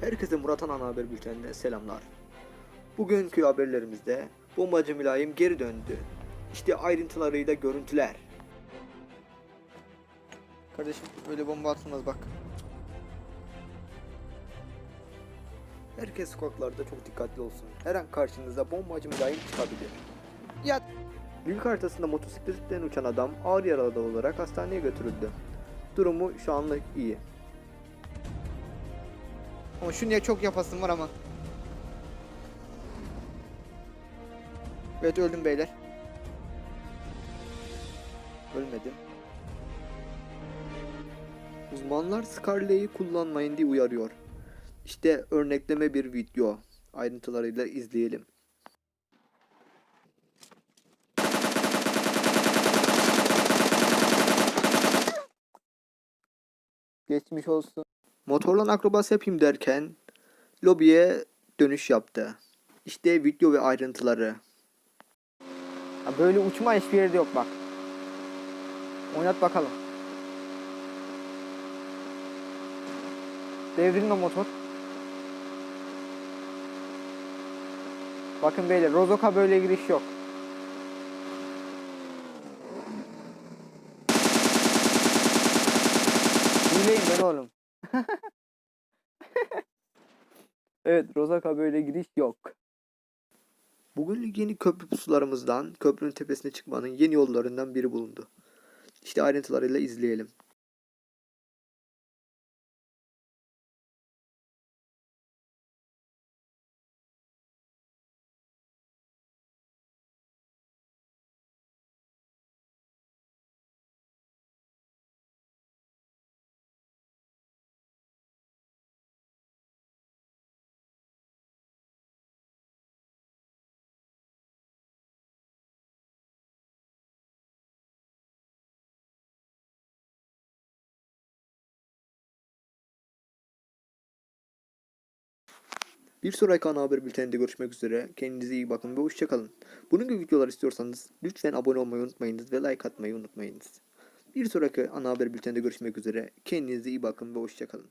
Herkese Murat Ana Haber Bülteni'nden selamlar. Bugünkü haberlerimizde bombacı mülayim geri döndü. İşte ayrıntılarıyla görüntüler. Kardeşim öyle bomba atılmaz bak. Herkes sokaklarda çok dikkatli olsun. Her an karşınıza bombacı mülayim çıkabilir. Ya Link haritasında motosikletten uçan adam ağır yaralı olarak hastaneye götürüldü. Durumu şu anlık iyi. Ama şu niye çok yapasım var ama. Evet öldüm beyler. Ölmedim. Uzmanlar Scarlet'i kullanmayın diye uyarıyor. İşte örnekleme bir video. Ayrıntılarıyla izleyelim. Geçmiş olsun. Motorla akrobasi yapayım derken lobiye dönüş yaptı. İşte video ve ayrıntıları. Ya böyle uçma hiçbir yerde yok bak. Oynat bakalım. Devrilme motor. Bakın beyler Rozok'a böyle giriş yok. Hileyim ben oğlum. Evet Rozok'a böyle giriş yok. Bugün yeni köprü pusularımızdan köprünün tepesine çıkmanın yeni yollarından biri bulundu. İşte ayrıntılarıyla izleyelim. Bir sonraki ana haber bülteninde görüşmek üzere. Kendinize iyi bakın ve hoşçakalın. Bunun gibi videolar istiyorsanız lütfen abone olmayı unutmayınız ve like atmayı unutmayınız. Bir sonraki ana haber bülteninde görüşmek üzere. Kendinize iyi bakın ve hoşçakalın.